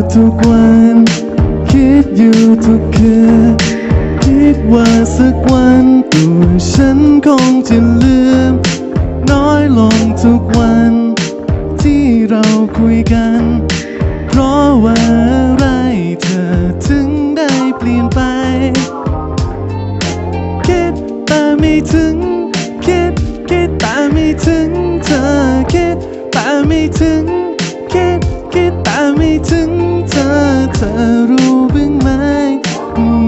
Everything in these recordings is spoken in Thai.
่ทุกวัน คิดอยู่ทุกคืนคิดว่าสักวันตัวฉันคงจะลืม น้อยลงทุกวัน ที่เราคุยกัน เพราะว่าอะไรเธอถึงได้เปลี่ยนไป คิดแต่ไม่ถึง คิดคิดแต่ไม่ถึง เธอคิดแต่ไม่ถึง ธอรู้บ้างไหม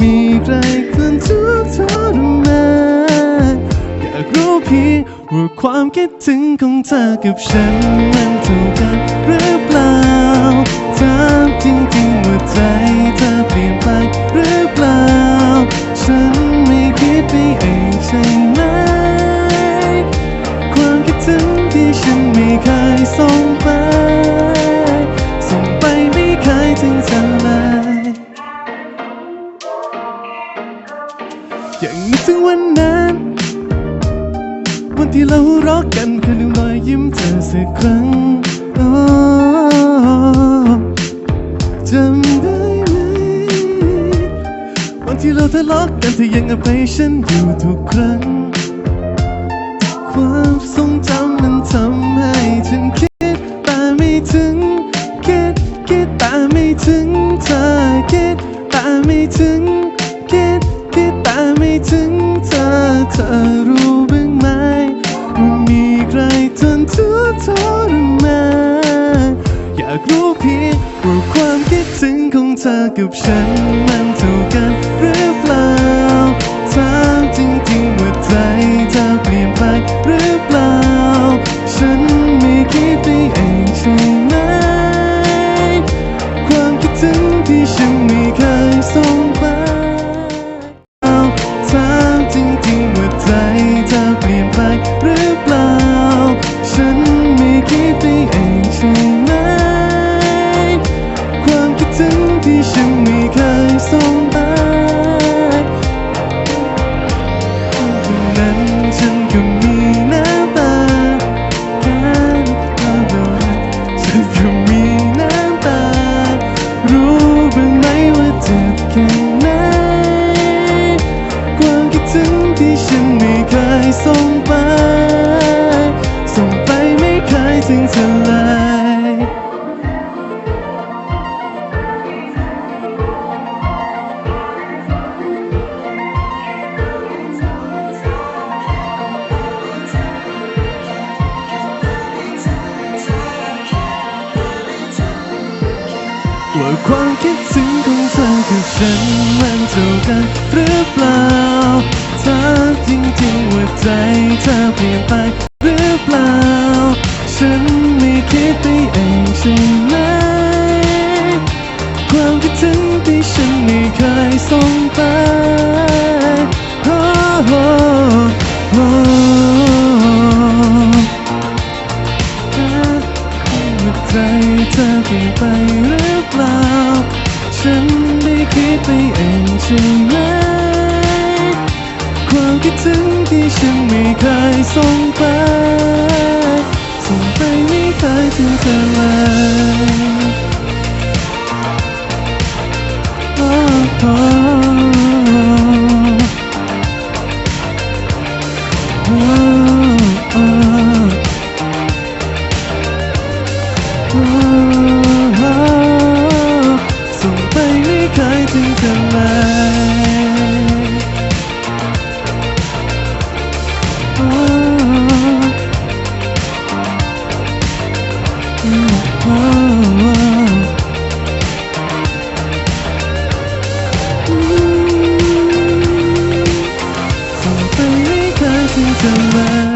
มีใครคนทุกข์ทรมานอยากรู้เพียงว่าความคิดถึงของเธอกับฉันมันถูกกันหรือเปล่าถามจริงๆว่าใจเธอเปลี่ยนไปหรือเปล่า ฉันไม่คิดไปเองใช่ไหม ความคิดถึงที่ฉันไม่เคยส่งไป เคยถึงเธอเลยยังนึกถึงวันนั้น วันที่เรารักกันแค่ลืมรอยยิ้มเธอสักครั้งโอ้จำได้ไหมวันที่เราทะเลาะกันเธอยังอภัยฉันอยู่ทุกครั้ง ความทรงจำมันทำให้ฉันคิดแต่ไม่ถึง แต่ไม่ถึงเธอคิดแต่ไม่ถึงคิดคิดแต่ไม่ถึงเธอเธอรู้บ้างไหมว่ามีใครทนทุกข์ทรมานอยากรู้เพียงว่าความคิดถึงของเธอกับฉันมันเท่ากันหรือเปล่าถามจริงๆว่าใจเธอเปลี่ยนไปหรือเปล่า ฉันไม่คิดไปเอง ยส่งไปวันนั้นฉันก็มีน้ำตาแค่ตาเดียวนั้นฉันก็มีน้ำตา รู้บ้างไหมว่าเจ็บแค่ไหนความคิดถึงที่ฉันไม่เคยส่งไป ส่งไปไม่เคยถึงเธอเลย ว่าความคิดถึงของเธอกับฉันมันเท่ากันหรือเปล่าถ้าจริงๆว่าใจเธอเปลี่ยนไปหรือเปล่า ฉันไม่คิดไปเองใช่ไหมความคิดถึงที่ฉันไม่เคยส่งไปโอ้โอ้โอ้ว่าใจเธอเปลี่ยนไป ไปเองใช่ไหมความคิดถึงที่ฉันไม่เคยส่งไป ส่งไปไม่เคยถึงเธอเลย 怎么？